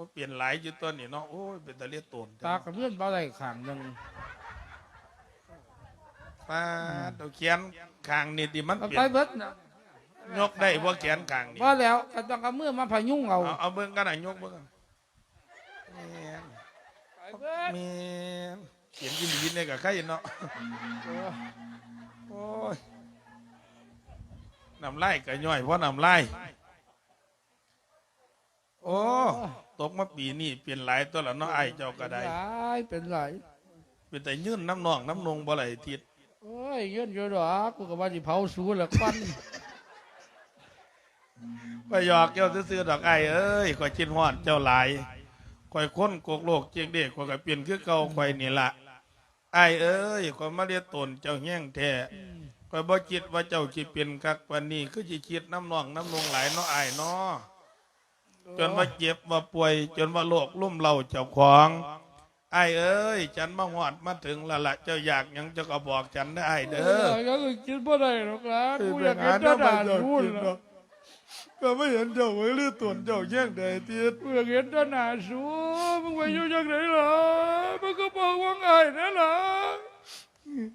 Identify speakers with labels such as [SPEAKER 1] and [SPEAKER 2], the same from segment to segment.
[SPEAKER 1] อ้เปลี่ยนหลายอยู่ตัวนี่เนาะโอ้ยเป็นตะเลียตน
[SPEAKER 2] ตากับเพื่อนบ่ได้ข้างหนึง
[SPEAKER 1] ป้าตัวเขียนข้างนี่ดิมัน
[SPEAKER 2] เอา
[SPEAKER 1] เปลี่
[SPEAKER 2] ไป
[SPEAKER 1] ยน
[SPEAKER 2] เบิดน่ะ
[SPEAKER 1] ยกได้บ่เขียนข้างนี่
[SPEAKER 2] บ่แล้วก็ต้องเอามือมาพยุงเอา
[SPEAKER 1] เอาเอาเบิ่งกันน่ะยกเบิ่งกันแม่น
[SPEAKER 2] ไปเบิด
[SPEAKER 1] แม่นเขียนยินยินเนี่ยกับใครเนาะโอ้ยน้ำลายก็ย่อยเพราะน้ำลาย โอ้ตกมาปีนี้เปลี่ยนหลายตัวละเนาะไอ้ายเจ้าก็ได้
[SPEAKER 2] หลายเป็นหลาย
[SPEAKER 1] เป็นแต่ยื่นน้ำนองน้ำนงบ่ไหลทิศ
[SPEAKER 2] โอ้ยเงินอยู่ดอกกูก็ว่าสิเผาสูละควัน
[SPEAKER 1] ไปหยอกเจ้าซื้อๆดอกไอ้เอ้ยข่อยชินฮอดเจ้าหลายข่อยค้นโกกโลกเจียงเด็กข่อยก็เปลี่ยนคือเก่าข่อยนี่ละไอ้เอ้ยข่อยมาเรียนตนเจ้าแห้งแท้ข่อยบ่คิดว่าเจ้าสิเป็นคักปานนี้คือสิคิดน้ำนองน้ำนงหลายเนาะไอ้เนาะ จนว่าเจ็บว่าป่วย จนว่าโรคลุ่มเราเจ้าของไอ้เอ้ย ฉันมาหอดมาถึงและละเจ้าอยากหยังเจ้าก็บอกฉันได้ไอ้เด้อ
[SPEAKER 2] ก็คือกินบ่ได้หรอกนะกูอยากเห็นเจ้าด่านนู่นล่ะ
[SPEAKER 1] ก็ไม่เห็นเจ้าไว้เรื่องตนเจ้าแย่งใดทิศ
[SPEAKER 2] กูอยากเห็นเจ้าหน้าสูมึงไปอยู่จังไหนล่ะมึงก็บอกว่าไงนั่นล่ะ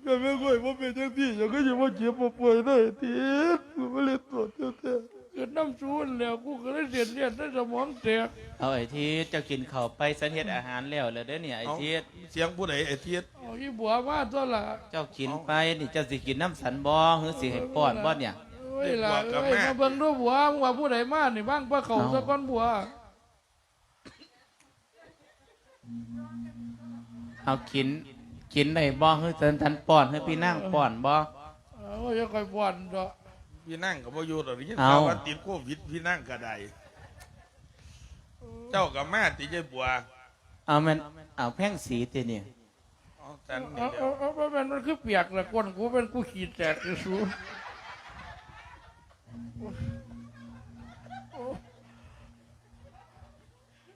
[SPEAKER 1] ก็ไม่ค่อยว่าเป็นจังที่เจ้าก็ยังว่าเจ็บว่าป่วยได้ทิศกูไม่เล่นตนเจ้าแท้
[SPEAKER 2] เกิดน้ำสูนแล้วกูก็เลยเสียดเลื อดในสมองแตก
[SPEAKER 3] เอาไอ้ทีเจ้ากินข้าวไปสันเฮ็ดอาหารแล้วเลยเด้อเนี่ยไอ้ที
[SPEAKER 1] เสียงผู้ใดไอ้ทิศ
[SPEAKER 2] เอาอีบัวมาตัวละ
[SPEAKER 3] เจ้ากินไปนี่เจ้าสิกินน้ำสันบ่หรือสิให้ป้อนบ่เนี่ย
[SPEAKER 2] เอ้ยล่ะเอ้ยมาเบิ่งดูบัวมึงว่าผู้ใดมานี่บ้างปลาเขาสะก้อนบัว
[SPEAKER 3] เอากินกินได้บ่หรือสันทันป้อนหรือพี่นั่งป้อนบ่
[SPEAKER 2] เอาอย่าค่อยบ่อนดอก
[SPEAKER 1] พี่นั่งกับพ่อยู่หรอกนี่
[SPEAKER 3] เอา
[SPEAKER 1] ข่าวว่าติดโควิดพี่นั่งก็ได้ เจ้ากับแม่ติเจ้บัว
[SPEAKER 3] เอามันเอาแพ่งสีติเนี่ย
[SPEAKER 1] เอาแต่นี่
[SPEAKER 2] เอา
[SPEAKER 1] เดียว
[SPEAKER 2] เอาเอามันมันคือเปียกละก้นกูเป็นกูขีดแตกคือสู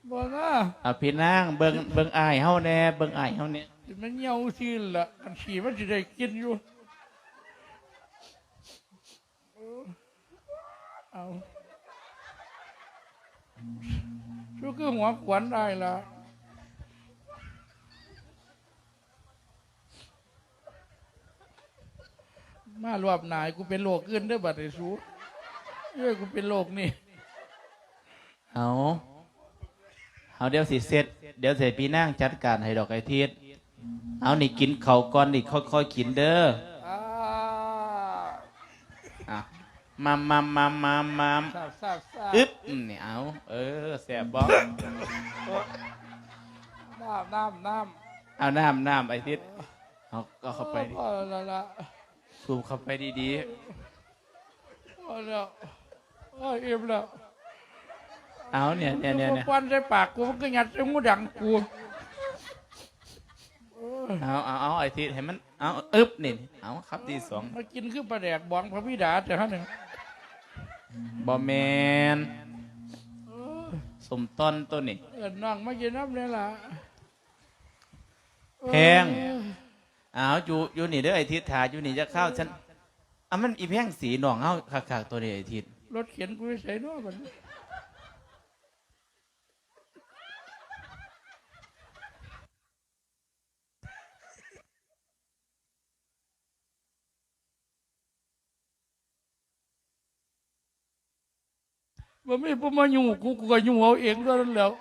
[SPEAKER 2] บ่นะ
[SPEAKER 3] เอาพี่นั่งเบิ่งเบิ่งอ้ายเฮาแน่เบิ่งอ้ายเฮาเนี่ย
[SPEAKER 2] สิมันเหี่ยวซื่อละมันฉี่มันสิได้กินอยู่เอา ชูคือหัวขวัญได้ละมารวบนายกูเป็นโรคอื่นด้อบัดไอ้สูเอ้ยกูเป็นโรคนี่
[SPEAKER 3] เอาเอาเดี๋ยวสิเสร็จเดี๋ยวเสร็จพี่นั่งจัดการให้ดอกไอ้ทีเอานี่กินเขาก่อนนี่ค่อยๆกินเด้อะ มามามามามาม
[SPEAKER 2] ทราบทราบทราบ
[SPEAKER 3] อึ๊บอืมนี่เอา เออแสบบ่
[SPEAKER 2] น้ำน้ำน้ำ
[SPEAKER 3] เอาน้ำน้ำไอ้ทิศเอาก็เข้าไปดิ
[SPEAKER 2] พอแล้วละ
[SPEAKER 3] สูบเข้าไปดี
[SPEAKER 2] พอแล้วโอ้ยอิ่มแล้ว
[SPEAKER 3] ๆ เอาเนี่ยเนี่ยเนี่ยเนี่ย
[SPEAKER 2] ควันใส่ปากกูมันก็ยัดใส่หูดังกู
[SPEAKER 3] เอาเอาเอาไอ้ทิศให้มัน เอา อึ๊บนี่ เอาครับที่สอง
[SPEAKER 2] มากินคือปลาแดกบองพระพิดาแต่ฮะหนึ่ง
[SPEAKER 3] บอแมนสมต้นตัวนี่
[SPEAKER 2] เอินน้องมากินน้ำเนี่ยล่ะ
[SPEAKER 3] แพงเอาอยู่อยู่นี่เด้อไอ้ทิศถ่ายอยู่นี่จะเข้าฉันอะมันอีแพงสีหนองเฮาคักๆตัวนี้ไอ้ทิศ
[SPEAKER 2] รถเข็นกูใส่เน้อมัน มันไม่พอมาอยู่กูกูก็อยู่เอาเองเท่านั้นแล้ว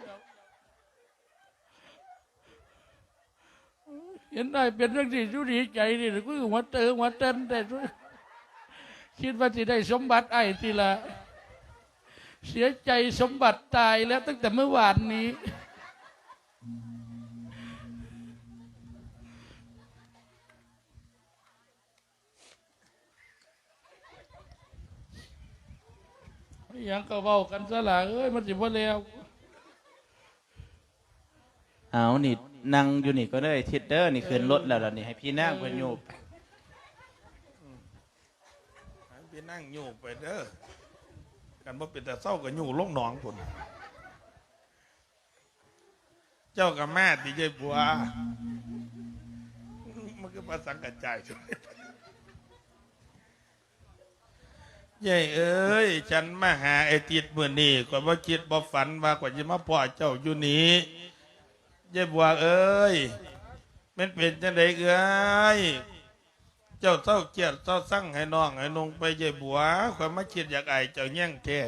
[SPEAKER 2] เห็นได้เป็นเรื่องที่สุดีใจนี่กูหัวเตอหัวเต้นแต่คิดว่าที่ได้สมบัติไอ้ทีละ เสียใจสมบัติตายแล้วตั้งแต่เมื่อวานนี้ ยังก็เว้ากันซะละเอ้ยมันสิบ่แล้ว
[SPEAKER 3] เอานี่นั่งอยู่นี่ก็ได้ไอ้ทิศเด้อนี่ขึ้นรถแล้วล่ะนี่ให้พี่นั่งเพิ่นอยู่
[SPEAKER 1] ให้พี่นั่งอยู่ไปเด้อกันว่าเป็นแต่เศร้ากับอยู่ลงหนองผลเจ้ากับแม่ติเจ้บัวมันก็มาสังกัดใจช่วย ใหญ่เอ้ย ฉันมาหาไอ้ติดมื่อนี้ก็บ่คิดบ่ฝันว่าก็จะมาพ่อเจ้าอยู่นี้ยายบัวเอ้ยมันเป็นจังไดเอ้ยเจ้าเศร้าเกียดเศร้าสั่งให้น้องให้นงไปยายบัวข่อยมาคิดอยากไอเจ้าแย่งแท้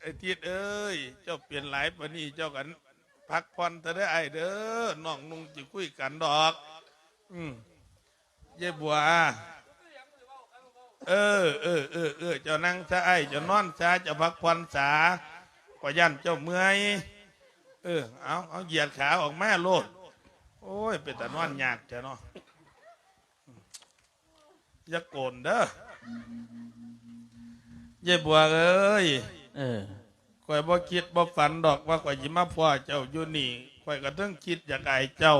[SPEAKER 1] ไอ้ติดเอ้ย เจ้าเปลี่ยนหลายปานนี้เจ้ากัน พักผ่อนแต่ได้ไอเด้อน้องนุ่งจิคุยกันดอก อืมยายบัวเออเออเออเออเจ้านั่งซะไอเจ้านอนซะเจ้าพักผ่อนซะก็ยันเจ้าเมื่อยเออเอาเอาเหยียดขาออกแมาโลด โอ้ย เป็นแต่นอนยากจ้ะเนาะอย่าโกนเด้อยายบัวเอ้ย
[SPEAKER 3] เออ
[SPEAKER 1] ข่อยบ่คิดบ่ฝันดอกว่าข่อยสิมาพ่อเจ้าอยู่นี่ข่อยก็เทิงคิดอยากอายเจ้า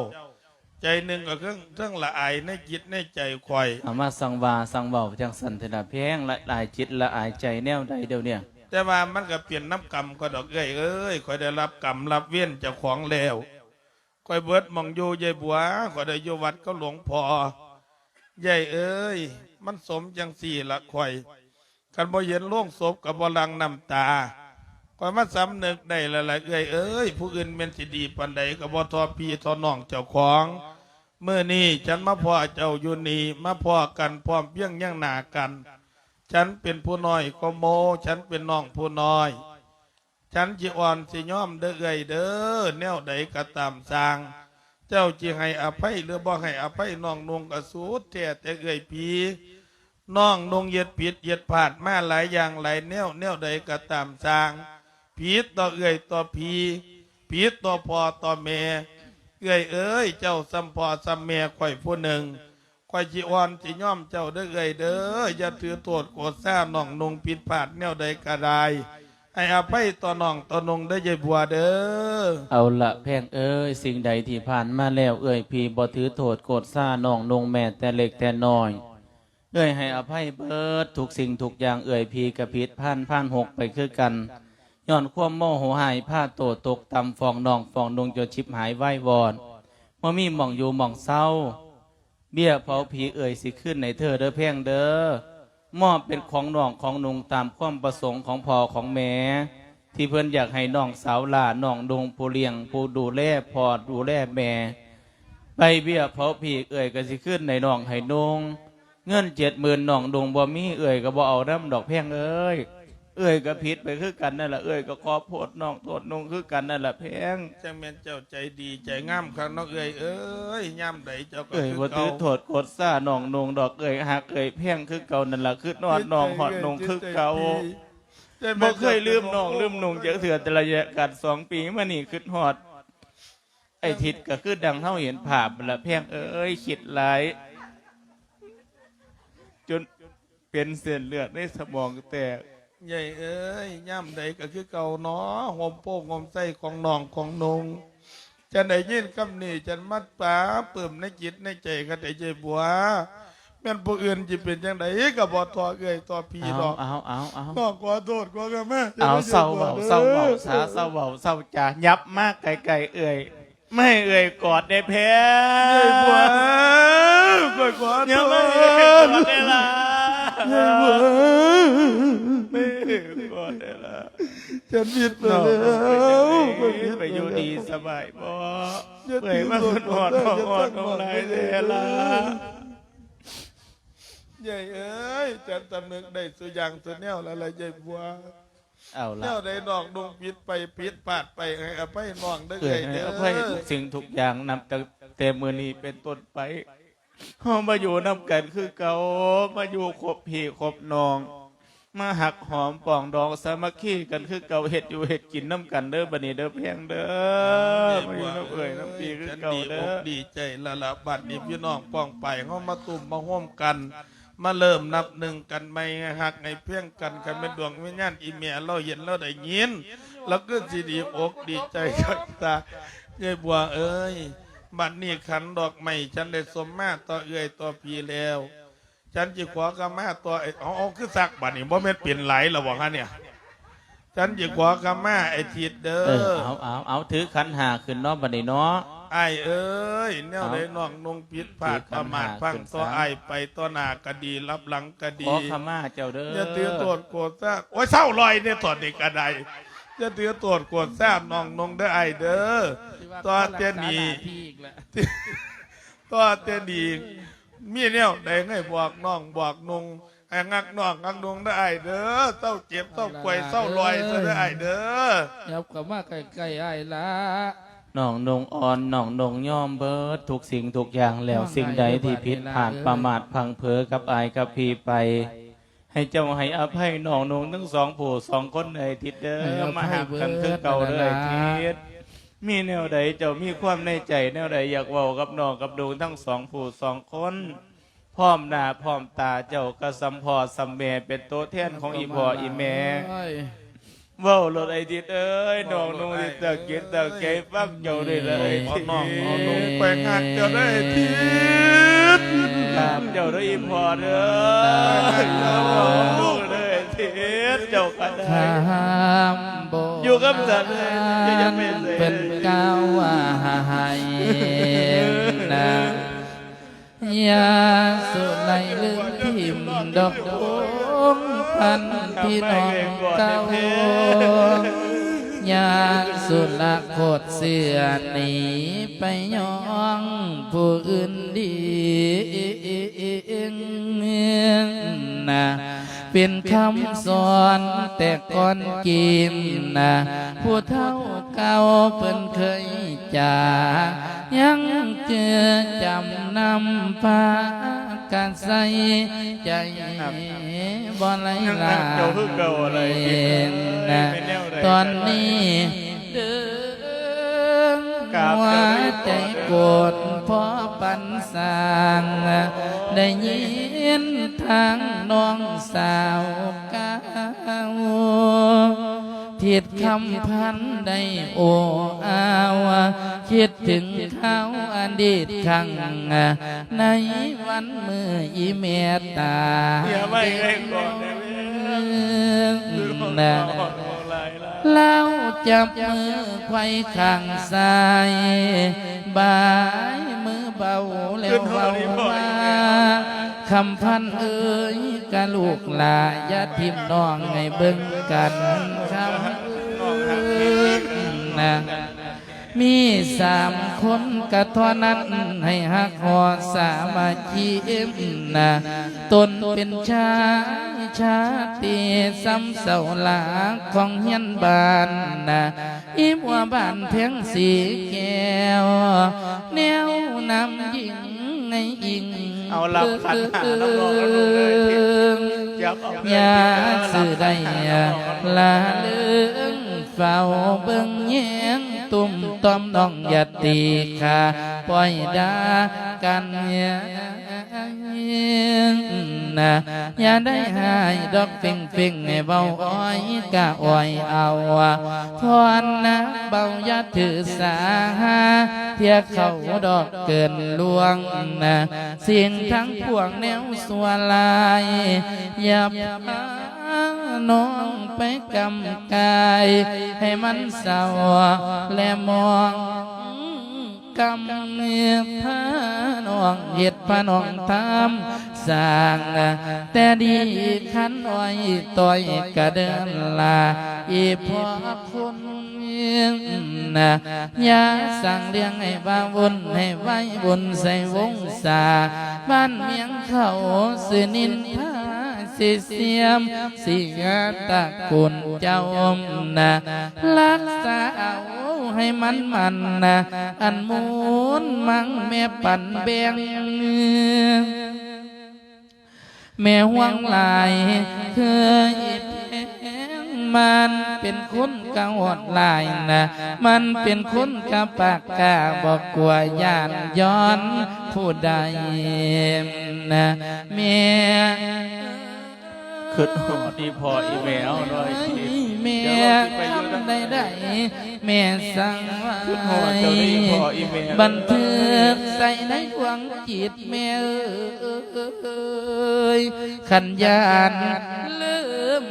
[SPEAKER 1] ใจหนึ่งก็เทิงเทิงละอายในจิตในใจข่อย
[SPEAKER 3] เอามาสังวาสังเบาจังสันเถนะเพียงละลายจิตละอายใจแนวใดเดียวเนี่ย
[SPEAKER 1] แต่ว่ามันก็เปลี่ยนน้ำกรรมก็ดอกเอ้ยเอ้ยข่อยได้รับกรรมรับเวียนเจ้าของแล้วข่อยเบิดหมองอยู่ยายบัวข่อยได้อยู่วัดก็หลวงพ่อยายเอ้ย มันสมจังสี่ละข่อยคันบ่เห็นโล่งศพกับบ่ลังน้ำตา ข่อยมาสำนึกได้ละละเอ้ยเอ้ยผู้อื่นเป็นสิดีปานใดก็บ่ทอพี่ทอน้องเจ้าของเมื่อนี้ฉันมาพ่อเจ้าอยู่นี่มาพ่อกันพร้อมเพียงยังหนากัน ฉันเป็นผู้น้อยก็โม ฉันเป็นน้องผู้น้อย ฉันจิอ่อนสิย่อมเด้อเอ่ยเด้อแนวใดก็ตามสร้าง เจ้าจิให้อภัยหรือบ่ให้อภัยน้องนงกระสูดแท้แต่เอ่ยพีน้องนงเหย็ดผิดเหย็ดผาดมาหลายอย่างหลายแนวแนวใดก็ตามสร้าง ผิดต่อเอ่ยต่อพีผิดต่อพอต่อแม่เอ่ยเอ้ยเจ้าสัมพอสัมแม่ข่อยผู้หนึ่งข่อยจิอ่อนจิย่อมเจ้าเด้อเอ่ยเด้ออย่าถือโทษโกรธซ่าน้องนงผิดพลาดแนวใดก็ไดให้อภัยต่อน้องต่อนงได้อยายบัวเด้อ
[SPEAKER 3] เอาละแพงเอ้ยสิ่งใดที่ผ่านมาแล้วเอ้ยพี่บ่ถือโทษโกรธซ่าน้องนงแม่แต่เล็กแต่น้อย เอ้ยให้อภัยเบิดทุกสิ่งทุกอย่างเอ้ยพี่กระพิดผ่านผ่านหกไปคือกัน ย้อนความโมโหหายผ้าโตตกตำฟองนองฟองนงจนชิบหายไหววอนว่ามีหม่องอยู่หม่องเศร้า เบี้ยเผาผีเอ่ยสิขึ้นในเธอเด้อเพียงเด้อมอบเป็นของน้องของนุงตามความประสงค์ของพ่อของแม่ที่เพื่อนอยากให้น้องสาวหลาน้องดงผู้เลี้ยงผู้ดูแลพ่อดูแลแม่ไปเบี้ยเผาผีเอ่ยก็สิขึ้นในน้องให้นุงเงินเจ็ดหมื่นน้องดงบ่มีเอ่ยก็บ่เอาน้ำดอกแพงเอ้ย เอ่ยก็ผิดไปคือกันนั่นแหละเอ่ยก็ขอโพดน้องโทษนุงคือกันนั่นแหละแพง
[SPEAKER 1] จังแม่นเจ้าใจดีใจงามครับน้องเอ้ยเอ้ยย่ำใดเจ้าก็
[SPEAKER 3] เอ่ย
[SPEAKER 1] คือ
[SPEAKER 3] บ่ถื
[SPEAKER 1] เก่า
[SPEAKER 3] อโทษกดซ่าน้องนงดอกเอ่ยหักเอ่ยแพงคือเก่านั่นล่ะคือนอดน้องหอดนงคือเก่า
[SPEAKER 1] ใจแบ่
[SPEAKER 3] เคยลืมน้องลืมนงจักเถื่อแต่ระยะกัดสองปีมานี่คือหอด ไอ้ทิศก็คือดังเท่าเห็นภาพนั่นละแพงเอ้ยคิดหลายจนเป็นเส้นเลือดในสมองแตก
[SPEAKER 1] ใหญ่เอ้ยย่ำใดก็คือเก่าเนาะหอมโป้งหอมไส้ของน้องของนงจะได้ยินคำนี้จันมัดป๋าเปิ่มในจิตในใจกันได้ใจบัวแม่นผู้อื่นจะเป็นจังไดก็บ่ทอเอ้ยต่อพี่ด
[SPEAKER 3] เอา
[SPEAKER 1] อก
[SPEAKER 3] เอาเอาเอา
[SPEAKER 1] น้องขอโทษขอกันแม่
[SPEAKER 3] เอาเศร้าเบาเศร้าเบาสาเศร้าเบาเศร้าจายับมากไกลๆเอ่ยไม่ให้เอ่ยกอดได้แพ้
[SPEAKER 1] ใหญ่บัวขอขอโท
[SPEAKER 3] ยัง
[SPEAKER 1] ษ
[SPEAKER 3] ไม่ให้กอดได้ละ
[SPEAKER 1] ใหญ่บัว
[SPEAKER 3] ไม่ให้กอดได้ละ
[SPEAKER 1] ฉันผิดไป
[SPEAKER 3] น้อง
[SPEAKER 1] แล้ว
[SPEAKER 3] ไปอยู่ดีสบายบ่
[SPEAKER 1] อย่า
[SPEAKER 3] เปื่อยมาขึ้นหอดหอดหอดของไรเดละ
[SPEAKER 1] ใหญ่เอ้ยจันตำนึกได้สุอย่างสุแนวแล้วล่ะใหญ่บัว
[SPEAKER 3] เอา
[SPEAKER 1] แน
[SPEAKER 3] ละ
[SPEAKER 1] วใดน้องดงผิดไปผิดพลาดไปให้อภัยน้องได้
[SPEAKER 3] เปื่
[SPEAKER 1] เล
[SPEAKER 3] อย
[SPEAKER 1] ย
[SPEAKER 3] ให้
[SPEAKER 1] เด้
[SPEAKER 3] อภัย
[SPEAKER 1] อ
[SPEAKER 3] ทุกสิ่งทุกอย่างนำตั้งแต่มือนี้เป็นต้นไปเฮามาอยู่นำกันคือเก่ามาอยู่ครบพี่ครบน้อง มาหักหอมปองดองสามัคคีกันคือเก่าเห็ดอยู่เห็ดกินน้ำกันเด้อบัดนี้เด้อเพียงเด้อมาอยู่น้ำเอ่ยน้ำปีคือเก่าเด้
[SPEAKER 1] อดีใจละละบัดนี้พี่น้องป้องไปเฮามาตุ่มมาห่วมกัน มาเริ่มนับหนึ่งกันไม่หักไงเพียงกันกันเป็นดวงวิญญาณอีเมียเราเห็นเราได้ยินแล้วก็สิดีอกดีใจกับตาเอ้ยบัวเอ้ยบัดนี้ขันดอกไม้ฉันได้สมมาต่อเอ้ยต่อพีแล้ว ฉันจิขวากรรมาต่อไอ้เอาเอาคือสักบัดนี้บ่แม่นเปลี่ยนไหลหรอบอกฮะเนี่ย ฉันจะขอคำมาไอ้ทิดเด้
[SPEAKER 3] เออ
[SPEAKER 1] อ
[SPEAKER 3] เอาเอาเอาถือขันหาขึ้นเนาะบัดนี้เนาะ
[SPEAKER 1] ไอ้เอ้ยแนว
[SPEAKER 3] เอา
[SPEAKER 1] ใดน้องนงผิดพลาด
[SPEAKER 3] ถือ
[SPEAKER 1] ประมาท
[SPEAKER 3] คำหา
[SPEAKER 1] พัง
[SPEAKER 3] ขึ้น
[SPEAKER 1] ตัว
[SPEAKER 3] ศาล
[SPEAKER 1] ไอ้ไปตัวหน้าก็ดีรับหลังก็ดี
[SPEAKER 3] ขอขมาเจ้าเด้อ
[SPEAKER 1] อย่าตือโตดโกรธซะโอ้ยเศร้าลอยเนี่ยตอดเด็กกระไดอย่าตือโตดโกรธซะน้องนงเด้อไอ้เด้อตัวเตี้ยหนี
[SPEAKER 4] พี่อีกแล้ว
[SPEAKER 1] ตัวเตี้ยหนี มีแนวใดให้บอกน้องบอกนงไอ้งักน้องงักนงเด้อไอ้เด้อเศร้าเจ็บเศร้าป่วยเศร้าลอยซะเด้อไอ้เด้อ
[SPEAKER 4] ยับกับมาใกล้ๆไอ้ละ
[SPEAKER 3] น้องนงอ่อนน้องนงย่อมเบิดทุกสิ่งทุกอย่างแล้วสิ่งใดที่ผิดพลาดประมาทพังเพอกับอายกับพี่ไป ให้เจ้าให้อภัยน้องนงทั้งสองผู้สองคนเลยทิดเด้อมาหักกันคือเก่าเลยทิด มีแนวใดเจ้ามีความในใจ แนวใดอยากเว้ากับน้องกับดงทั้งสองผู้สองคนพร้อมหน้าพร้อมตาเจ้าก็สัมพอสัมแม่เป็นตัวแทนของอีพ่ออีแม่
[SPEAKER 4] โอ้ย
[SPEAKER 3] เว้ารถไอ้ทิดเอ้ยน้องนุ่งที่ตะเกียบตะเกียบฟังเจ้าได้เลย
[SPEAKER 1] เอาน้องเอานงไปงักเจ้าได้อไอ้ทิศ
[SPEAKER 3] ตามเจ้าได้อีพ่อเด้อเจ้าลูกเลยทิดเจ้ากันได้
[SPEAKER 4] ห้ามโบ
[SPEAKER 3] กับสัตว์เลยจะยังเป็นเลย
[SPEAKER 4] เป็นกาวว่าให้นะยาสุในลืมทิมดอกดงพันพี่น้องเก่ายาสุละโคตรเสือหนีไปย่องผู้อื่นดี เป็นคำสอนแต่ก่อนกินนะผู้เฒ่าเก่าเพิ่นเคยจายังเจอจำนำพาการใส่ใจบ่ไหลลา
[SPEAKER 3] เจ้าคือเก่าอะไร
[SPEAKER 4] นะ
[SPEAKER 3] เป็นแนวใด
[SPEAKER 4] ตอนนี้เดิน
[SPEAKER 3] กราบ
[SPEAKER 4] หัว
[SPEAKER 3] เจ้าด้วย
[SPEAKER 4] ใจโกรธเพราะปันสร้างได้ยินทางน้องสาวกาวทิดคำพันได้โออาวคิดถึงเขาอดีตครั้งในวันมืออีเมตตา
[SPEAKER 3] อย่าไม่ให้ก่อนได้ไหม
[SPEAKER 4] นะ
[SPEAKER 3] หลายหลาย
[SPEAKER 4] เล่าจับมือไขว้ข้างซ้ายบายมือเบาแล้วเบามาคำพันเอ้ยกะลูกหลาอย่าทิมน้องให้เบิ่งกันคำเอ้ยนะ มีสามคนกะเทอนั้นให้หักหอสามาชีเอ็มนะตนเป็นชายชาติซ้ำเสาหลาของเฮียนบานนะอิมว่าบ้านเพียงสีแก้วแนวนำยิงในอิง
[SPEAKER 3] เอาลำขันหาน้องๆเอาลงเลยทิศจับเอาเลย
[SPEAKER 4] ยาสื่อได้ลาเลืองเฝ้าเบิ่งแยงตุ่ม ต้อมน้องอย่าตีขาปล่อยดากันนะอย่าได้หายดอกฟิงฟิงให้เบาอ้อยกะอ้อยเอาทอนนะเบาอย่าถือสาเทียเขาดอกเกินลวงนะสิ่งทั้งพวงแนวสัวลายอย่าพา น้องไปกำกาย ให้มันเศร้าและมองกำเนียพาน้องเหตุพาน้องทำสร้างแต่ดีขันอ้อยต่อยกระเดินลาอีพอคุณนะยาสั่งเลี้ยงให้บาวุ่นให้ไว้บุญใส่วงศาบ้านเมียงเขาสินินทา สิเสียมสิงาตะกุนเจ้าอมนะรักษาเอาให้มันมันนะอันมูนมังแม่ปั่นแบงแม่ห่วงหลายเคยมันเป็นคนกะหดหลายนะ มันเป็นคนกะปากกาบอกกลัวย่านย้อนผู้ใดนะแม่
[SPEAKER 3] ขึ้นหอดีพออีเมลหน่อยที
[SPEAKER 4] แม่
[SPEAKER 3] เดี๋ยวเราสิไปอยู่ทำ
[SPEAKER 4] ได้ได้แม่สั่งไว้
[SPEAKER 3] ขึ้นหอเจ้าด้พออีเมล
[SPEAKER 4] บันทึกใส่ในดวงจิตแม่เอ้ยขันยานลื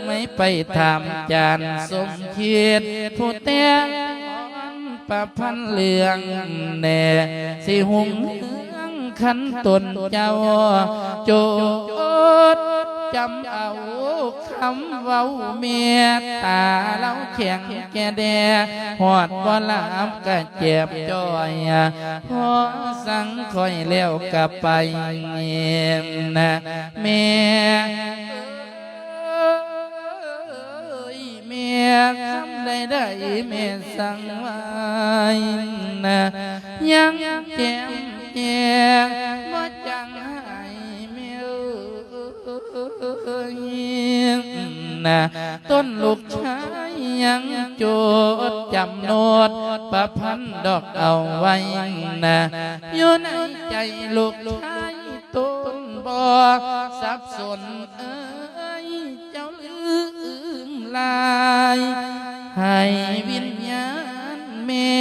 [SPEAKER 4] ไม่ไปทำจานสมเขียดผู้แต่งประพันเหลืองแน่สิหุงเมืองขันตนเจ้าโจด จำเอาคำเว้าเมียตาเล่าแข็งแกแดหอดบ่ลับก็เจ็บจ้อยพอสังคอยแล้วก็ไปนะแม่เอ้ยแม่คำใดได้แม่สั่งไว้นะยังแจ่มแจ้งบ่จัง ยนะต้นลูกชายยังโจดจำโนดประพันธ์ดอกเอาไว้นะอยู่ในใจลูกชายต้นบ่สับสนเอ้ยเจ้าลืมลาย ให้วิญ ม่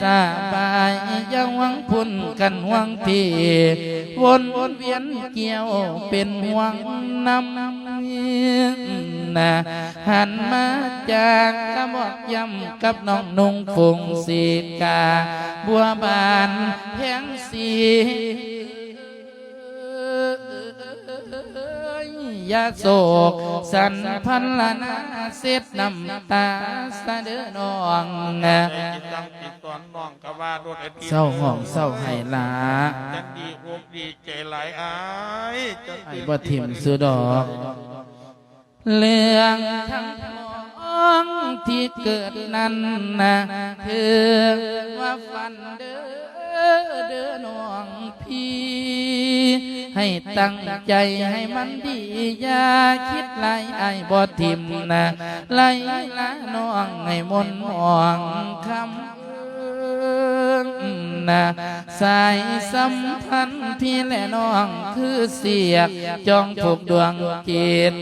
[SPEAKER 4] สาบายยังหวังพุ่นกันหวังทีวนวนเวียนเกี่ยวเป็นหวังนำนะหันมาจากกระบอกย้ำกับน้องนุ่งฟงสีกา บัวบานแพงสี ยาโศกสันพันละนาเสดน้ำตาสะเดือนอง
[SPEAKER 1] ใจจิตตังจิตตอนน้องกะว่าโดดไอ้ที่
[SPEAKER 4] เศร้าห้องเศร้าให้ลา
[SPEAKER 1] จันดีอกดีใจหลายอายจน
[SPEAKER 4] ไอ้
[SPEAKER 1] ตื่น
[SPEAKER 4] บ่ทิมสุดอก เรื่องทั้งมองที่เกิดนั้นนะคือว่าฝันเด้อ เด้อน้องพี่ ให้ตั้งใจให้มันดีอย่าคิดไรไอ้บ่ทิมนะไล่ละน้องให้มนต์มองคำนะสายสัมพันธ์พี่และน้องคือเสียกจองผูกดวงจิต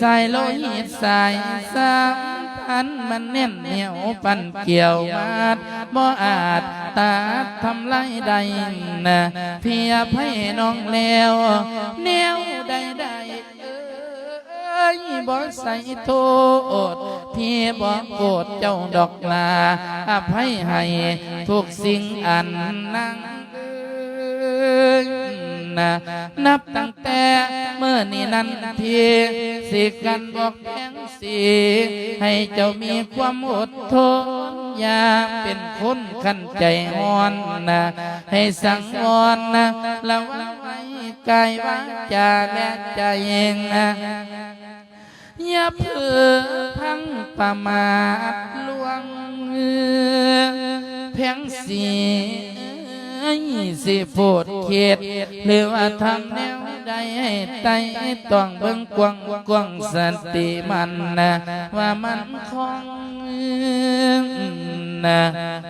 [SPEAKER 4] สายโลหิตสายสัมพันธ์มันแน่นเหนียวปันเกี่ยวมาดบ่อาจ ตาทำไรใดนะเพียบให้น้องแล้วแนวใดใดเอ้ยบ่ใส่โทษพี่บ่โกรธเจ้าดอกลาอภัยให้ทุกสิ่งอันนั่ง นะนับตั้งแต่เมื่อนี้นั้นพี่สิกันบอกแพงสีให้เจ้ามีความอดทนอย่าเป็นคนขันใจอ่อนนะให้สังวรนะระวังไว้กายวาจาและใจเองนะอย่าเพื่อพังประมาทลวงเพียงสี สิโพดเขตหรือว่าทำแนวใดให้ไตต้องเบิ่งกวางกวางสันติมันนะว่ามันคงนะ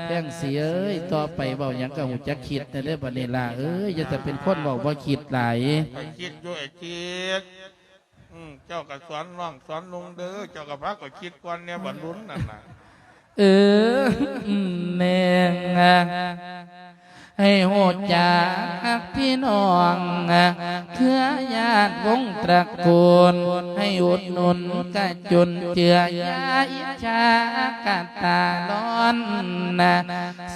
[SPEAKER 4] เพียงสีเอ้ยต่อไปเบาหยังกับหูจักคิดนะเด้อบัดนี้ล่ะเอ้ยอย่าแต่เป็นคนเบาบ่คิดหลาย
[SPEAKER 1] ไปคิดอยู่ไอ้จิตอืมเจ้าก็สอนน้องสอนลุงเด้อเจ้าก็พักก็คิดก่อนเนี่ยบรรลุนนั่นน่ะ
[SPEAKER 4] เออแม่ง ให้โหดจากพี่น้องเครือญาติวงตระกูล ให้อุดหนุนกะจุนเจือยาอิจฉากะตาร้อนนะ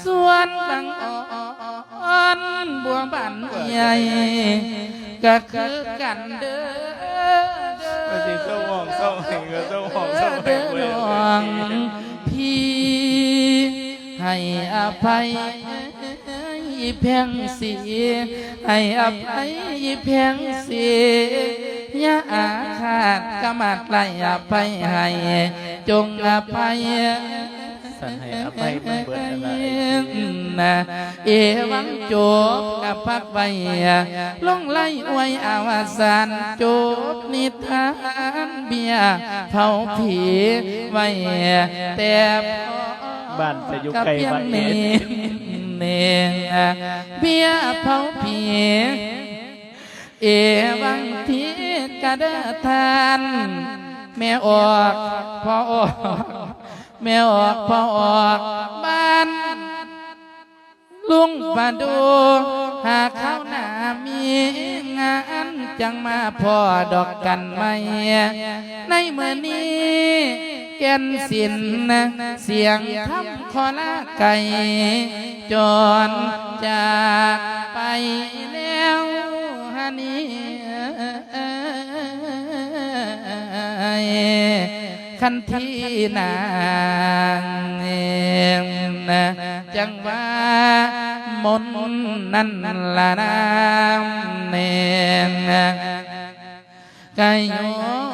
[SPEAKER 4] ส่วนบางอ่อนบัวบันใหญ่ก็คือกันเด้อเด้อ
[SPEAKER 1] ก็สิเจ้าห้องเจ้าให้ก็เจ้าห้องเจ้าให้
[SPEAKER 4] เด้อ
[SPEAKER 1] เว้ย
[SPEAKER 4] น้องพี่ให้อภัย เพียงสีให้อภัยเพียงสีอย่าอาฆาตกรรมัดไล่อภัยให้จงอภัย
[SPEAKER 3] สันให้อภัยมันเบิดอะไร
[SPEAKER 4] นะเอวังโจบกับพักไว้ลงไล่อวยอาวสานโจบนิทานเบียเผาผีไว้แต่พอ
[SPEAKER 3] บ้านจะอยู่
[SPEAKER 4] กับ
[SPEAKER 3] ไกล
[SPEAKER 4] เพียง
[SPEAKER 3] บ้านเอ
[SPEAKER 4] นี้
[SPEAKER 3] ส
[SPEAKER 4] เนงเบียเผาผีเอวังทีกระเดทานแม่ออกพอออกแม่ออกพอออกบ้านลุงปาดูหากเขาหน้ามีงานจังมาพ่อดอกกันไม่ในเมื่อนี้ แก่นสินเสียงคำขอลาไก่จรจากไปแล้วฮะนี้คันที่นางนะจังว่ามนนั่นละนามเนงกายโย